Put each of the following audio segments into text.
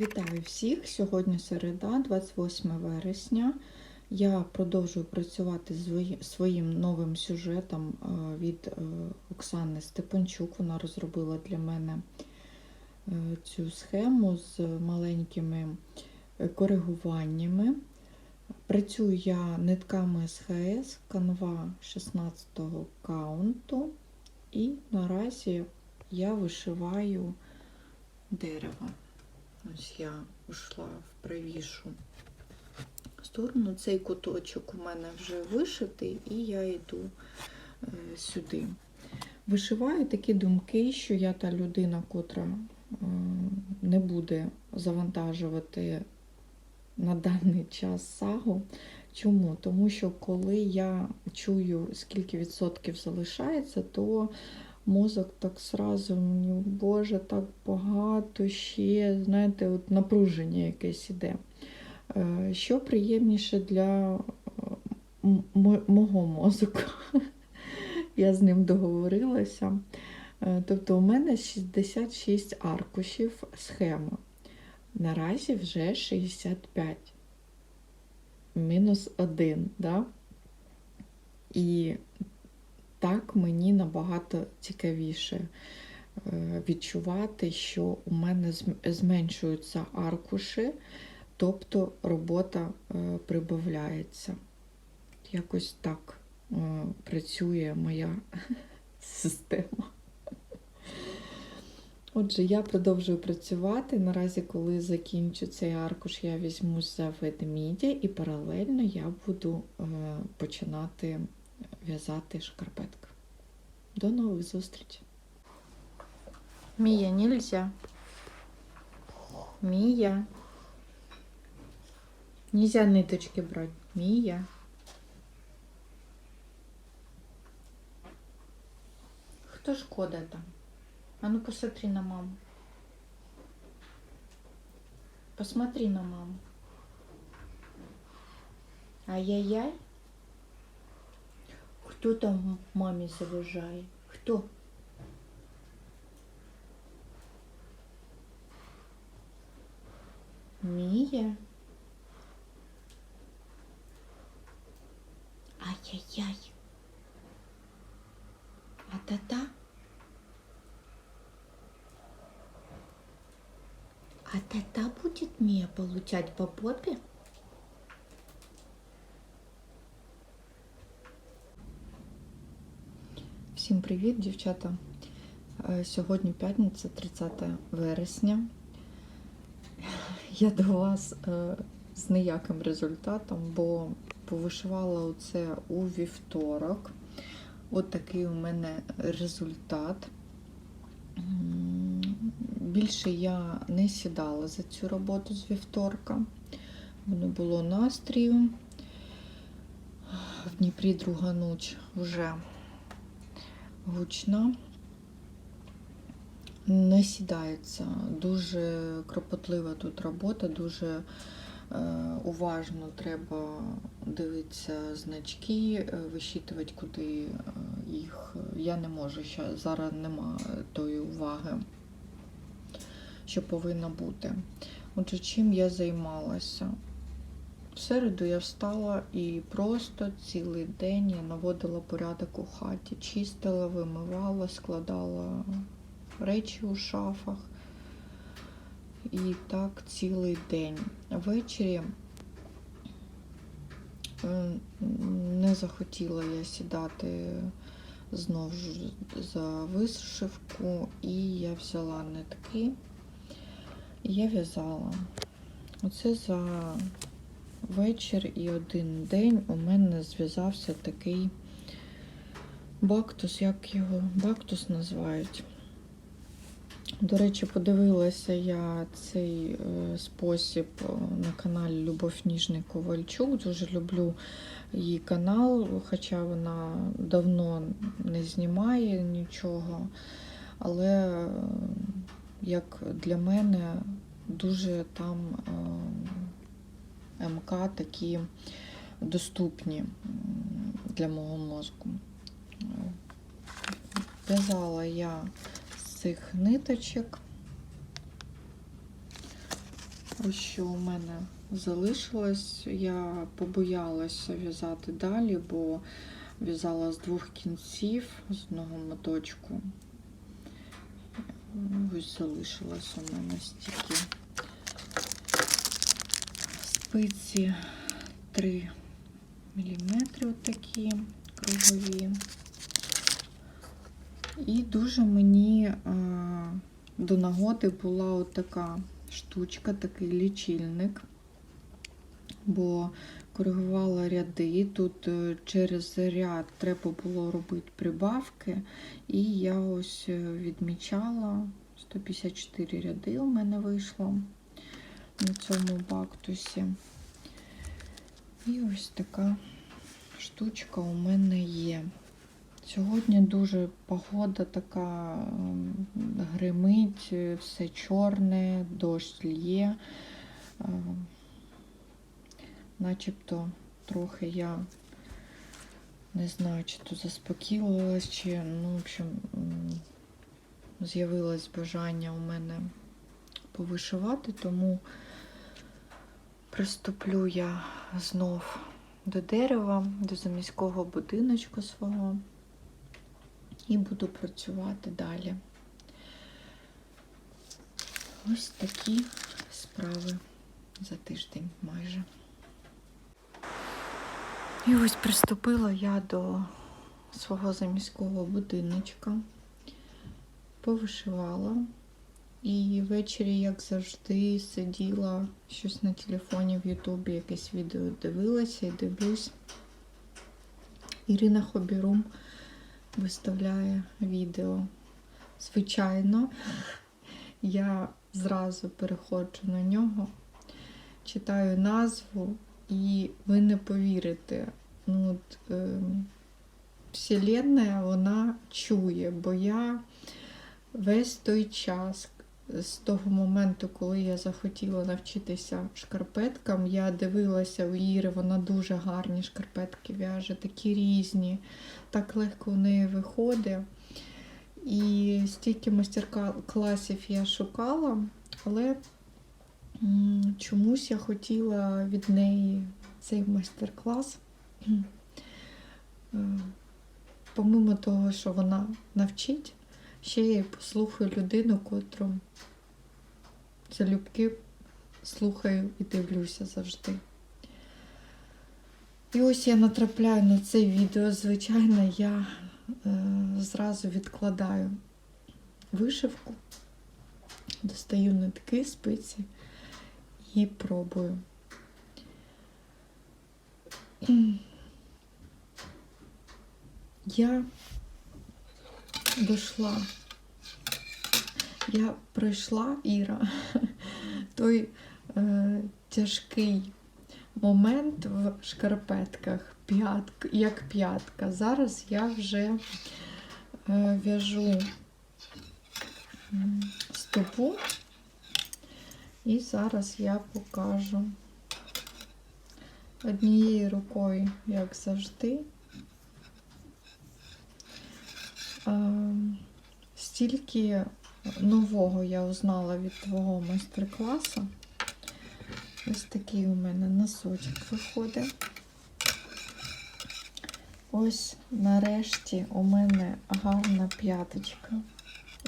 Вітаю всіх! Сьогодні середа, 28 вересня. Я продовжую працювати з своїм новим сюжетом е, від е, Оксани Степанчук. Вона розробила для мене е, цю схему з маленькими коригуваннями. Працюю я нитками СХС, канва 16 каунту, і наразі я вишиваю дерево. Ось я йшла в правішу сторону. Цей куточок у мене вже вишитий, і я йду е, сюди. Вишиваю такі думки, що я та людина, котра е, не буде завантажувати на даний час сагу. Чому? Тому що коли я чую, скільки відсотків залишається, то мозок так сразу мені, боже, так багато ще, знаєте, от напруження якесь іде. Е, Що приємніше для е, мого мозку? Я з ним договорилася. Е, Тобто у мене 66 аркушів схеми. Наразі вже 65. Мінус один, да? І так мені набагато цікавіше е, відчувати, що у мене зменшуються аркуші, тобто робота е, прибавляється. Якось так е, працює моя система. Отже, я продовжую працювати. Наразі, коли закінчу цей аркуш, я візьмусь за ведмідя і паралельно я буду починати в'язати шкарпетки. До нових зустрічей. Мія, нельзя. Мія. Нельзя ниточки брать. Мія. Хто ж кода там? А ну посмотри на маму. Посмотри на маму. Ай-яй-яй. Хто там мамі заважає? Хто? Мія? Ай-яй-яй. А та-та? А та-та будет Мия получать по попе? Всім привіт, дівчата. Е, Сьогодні п'ятниця, 30 вересня. Я до вас е, з ніяким результатом, бо повишивала оце у вівторок. От такий у мене результат. Більше я не сідала за цю роботу з вівторка, бо не було настрію. В Дніпрі друга ніч вже гучна. Не сідається. Дуже кропотлива тут робота, дуже е, уважно треба дивитися значки, е, вищитувати, куди е, їх. Я не можу, зараз нема тої уваги, що повинна бути. Отже, чим я займалася? В середу я встала і просто цілий день я наводила порядок у хаті, чистила, вимивала, складала речі у шафах. І так цілий день. Ввечері е, не захотіла я сідати знову за вишивку, і я взяла нитки і я в'язала. Оце за вечір і один день у мене зв'язався такий бактус, як його бактус називають. До речі, подивилася я цей е, спосіб е, на каналі Любов Ніжний Ковальчук. Дуже люблю її канал, хоча вона давно не знімає нічого. Але е, як для мене дуже там МК такі доступні для мого мозку. В'язала я з цих ниточок Ось що у мене залишилось. Я побоялася в'язати далі, бо в'язала з двох кінців, з одного моточку. Ось залишилось у мене стільки спиці 3 мм такі кругові. І дуже мені е, до нагоди була от штучка, такий лічильник, бо коригувала ряди. Тут е, через ряд треба було робити прибавки, і я ось е, відмічала 154 ряди у мене вийшло на цьому бактусі. І ось така штучка у мене є. Сьогодні дуже погода така ем, гримить, все чорне, дощ лє. Ем, Начебто трохи я не знаю, чи то заспокоїлась, чи, ну, в общем, з'явилось бажання у мене повишивати, тому приступлю я знов до дерева, до заміського будиночку свого і буду працювати далі. Ось такі справи за тиждень майже. І ось приступила я до свого заміського будиночка, повишивала. І ввечері, як завжди, сиділа щось на телефоні в Ютубі, якесь відео дивилася і дивлюсь. Ірина Хобірум виставляє відео. Звичайно, я зразу переходжу на нього, читаю назву, і ви не повірите. Ну, от, е, Вселенная вона чує, бо я весь той час, з того моменту, коли я захотіла навчитися шкарпеткам, я дивилася у Іри, вона дуже гарні шкарпетки в'яже, такі різні, так легко в неї виходить. І стільки майстер-класів я шукала, але чомусь я хотіла від неї цей майстер-клас. Е, Помимо того, що вона навчить, ще я послухаю людину, котру залюбки слухаю і дивлюся завжди. І ось я натрапляю на це відео. Звичайно, я е, зразу відкладаю вишивку, достаю нитки, спиці і пробую. Я дошла. Я пройшла Іра той е, тяжкий момент в шкарпетках, п'ятк, як п'ятка. Зараз я вже е, в'яжу стопу, і зараз я покажу однією рукою, як завжди. Ем, Стільки нового я узнала від твого майстер-класу. Ось такий у мене носочок виходить. Ось нарешті у мене гарна п'яточка.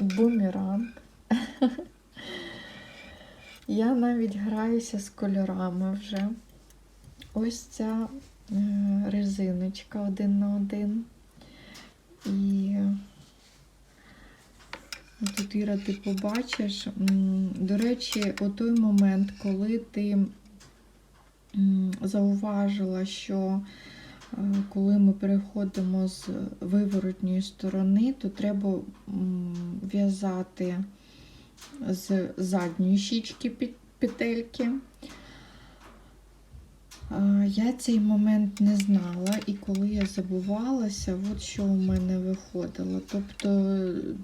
Бумеранг. Я навіть граюся з кольорами вже. Ось ця е, резиночка один на один. І тут, Іра, ти побачиш, до речі, у той момент, коли ти зауважила, що е, коли ми переходимо з виворотньої сторони, то треба в'язати з задньої щічки пет- петельки. Я цей момент не знала, і коли я забувалася, от що у мене виходило. Тобто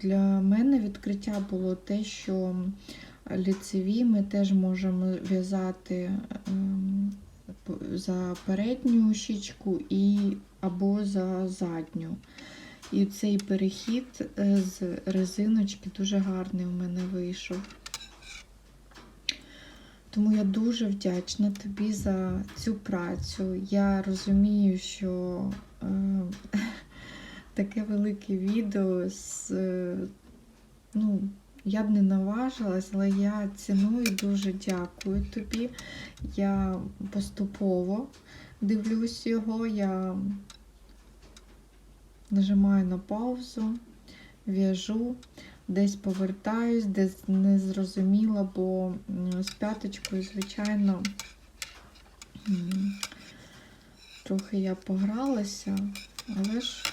для мене відкриття було те, що ліцеві ми теж можемо в'язати ем, за передню щічку і або за задню. І цей перехід е, з резиночки дуже гарний у мене вийшов. Тому я дуже вдячна тобі за цю працю. Я розумію, що е, таке велике відео з. е, ну, я б не наважилась, але я ціную дуже дякую тобі. Я поступово дивлюсь його, я нажимаю на паузу, в'яжу, десь повертаюсь, десь не зрозуміла, бо з п'яточкою, звичайно, трохи я погралася, але ж,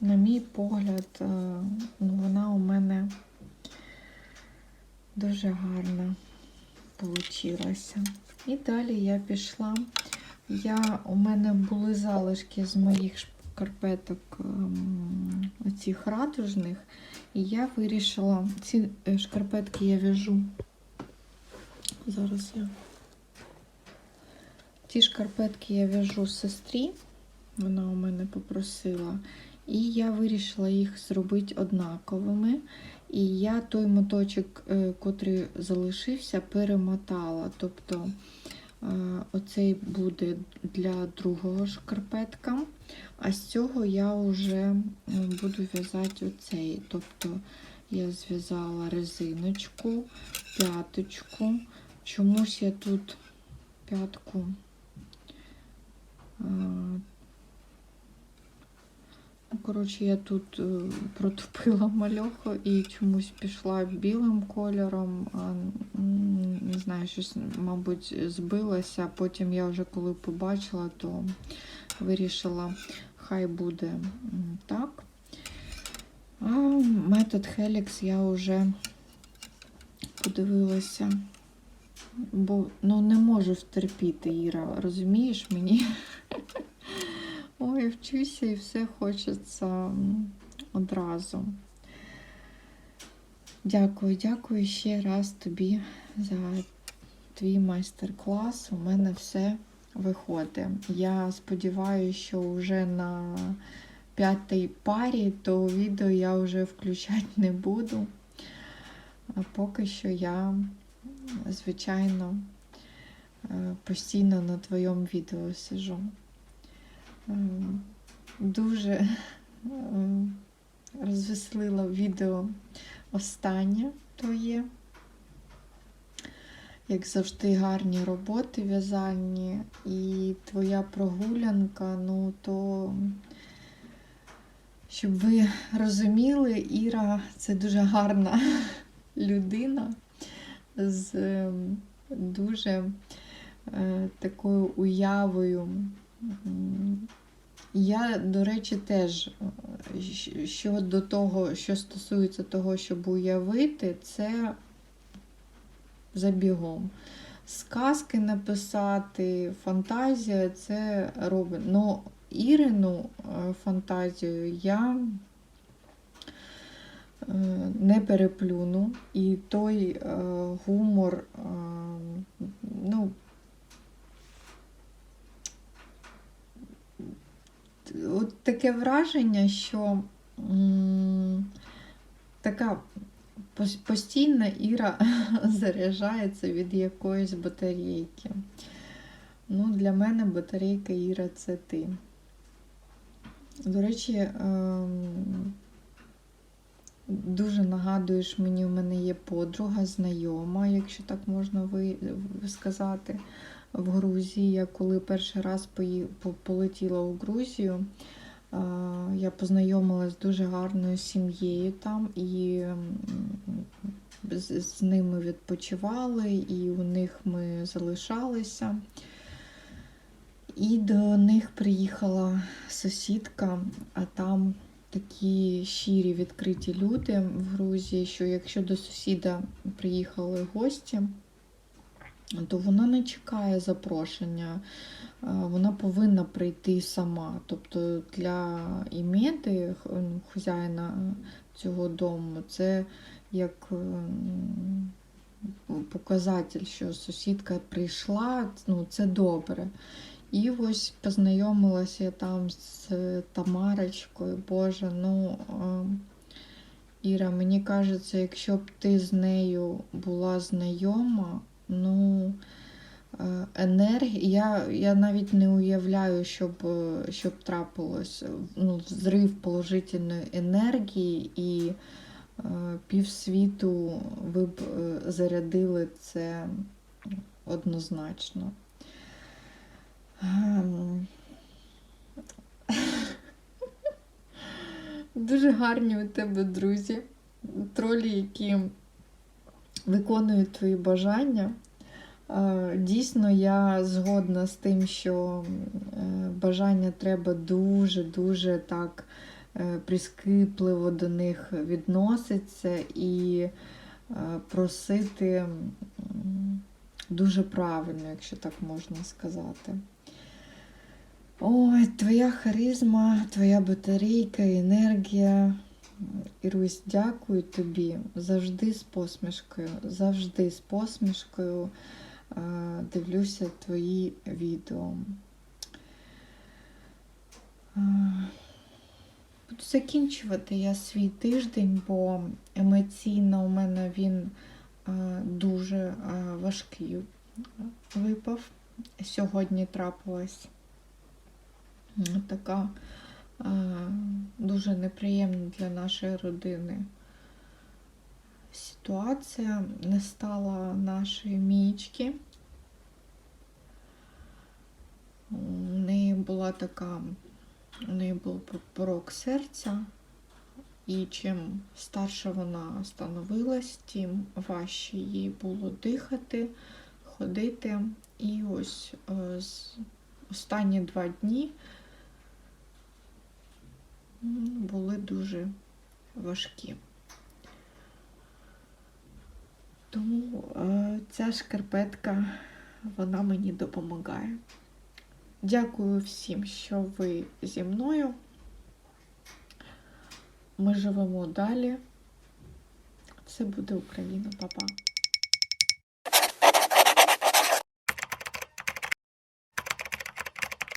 на мій погляд, е, вона у мене дуже гарна получилася. І далі я пішла. Я, у мене були залишки з моїх шкарпеток ем, оцих радужних, і я вирішила, ці е, шкарпетки я в'яжу. Зараз я. Ці шкарпетки я в'яжу сестрі, вона у мене попросила. І я вирішила їх зробити однаковими. І я той моточок, е, котрий залишився, перемотала. Тобто оцей буде для другого шкарпетка, а з цього я вже е, буду в'язати оцей. Тобто я зв'язала резиночку, п'яточку. Чомусь я тут п'ятку. Коротше, я тут е, протупила мальоху і чомусь пішла білим кольором. Не знаю, щось, мабуть, збилося. Потім я вже коли побачила, то вирішила, хай буде так. А метод Helix я вже подивилася, бо ну, не можу втерпіти, Іра, розумієш мені? Ой, вчуся і все хочеться одразу. Дякую, дякую ще раз тобі за твій майстер-клас. У мене все виходить. Я сподіваюся, що вже на п'ятій парі то відео я вже включати не буду. А поки що я, звичайно, е, постійно на твоєму відео сижу. Дуже розвеселило відео останнє твоє. Як завжди, гарні роботи в'язальні і твоя прогулянка, ну то, щоб ви розуміли, Іра це дуже гарна людина з дуже е, такою уявою. Я, до речі, теж щодо того, що стосується того, щоб уявити, це забігом. Сказки написати, фантазія це робить. Ну, Ірину е, фантазію я е, не переплюну. І той е, гумор, е, ну, от таке враження, що м, така пос- постійно Іра заряджається від якоїсь батарейки. Ну, для мене батарейка Іра це ти. До речі, ем, дуже нагадуєш мені, у мене є подруга, знайома, якщо так можна ви, сказати в Грузії. Я коли перший раз полетіла у Грузію, я познайомилася з дуже гарною сім'єю там і з, з ними відпочивали, і у них ми залишалися. І до них приїхала сусідка, а там такі щирі відкриті люди в Грузії, що якщо до сусіда приїхали гості, то вона не чекає запрошення, вона повинна прийти сама. Тобто для Імеди, ну, хазяїна цього дому, це як ем, показатель, що сусідка прийшла, ну це добре. І ось познайомилася я там з Тамарочкою. Боже, ну ем, Іра, мені кажеться, якщо б ти з нею була знайома, ну е, енергія, я, я навіть не уявляю, щоб, е, щоб трапилось ну, взрив положительної енергії і е, півсвіту ви б е, зарядили це однозначно. Ем, Дуже гарні у тебе друзі, тролі, які виконують твої бажання. Дійсно, я згодна з тим, що е, бажання треба дуже-дуже так е, прискіпливо до них відноситься і е, просити дуже правильно, якщо так можна сказати. Ой, твоя харизма, твоя батарейка, енергія. Ірусь, дякую тобі. Завжди з посмішкою, завжди з посмішкою е, дивлюся твої відео. Е, Буду закінчувати я свій тиждень, бо емоційно у мене він е, дуже важкий випав. Сьогодні трапилась така дуже неприємна для нашої родини ситуація. Не стало нашої мічки. У неї була така, у неї був порок серця, і чим старше вона становилась, тим важче їй було дихати, ходити. І ось е, останні два дні були дуже важкі. Тому е, ця шкарпетка, вона мені допомагає. Дякую всім, що ви зі мною. Ми живемо далі. Все буде Україна, Па-па.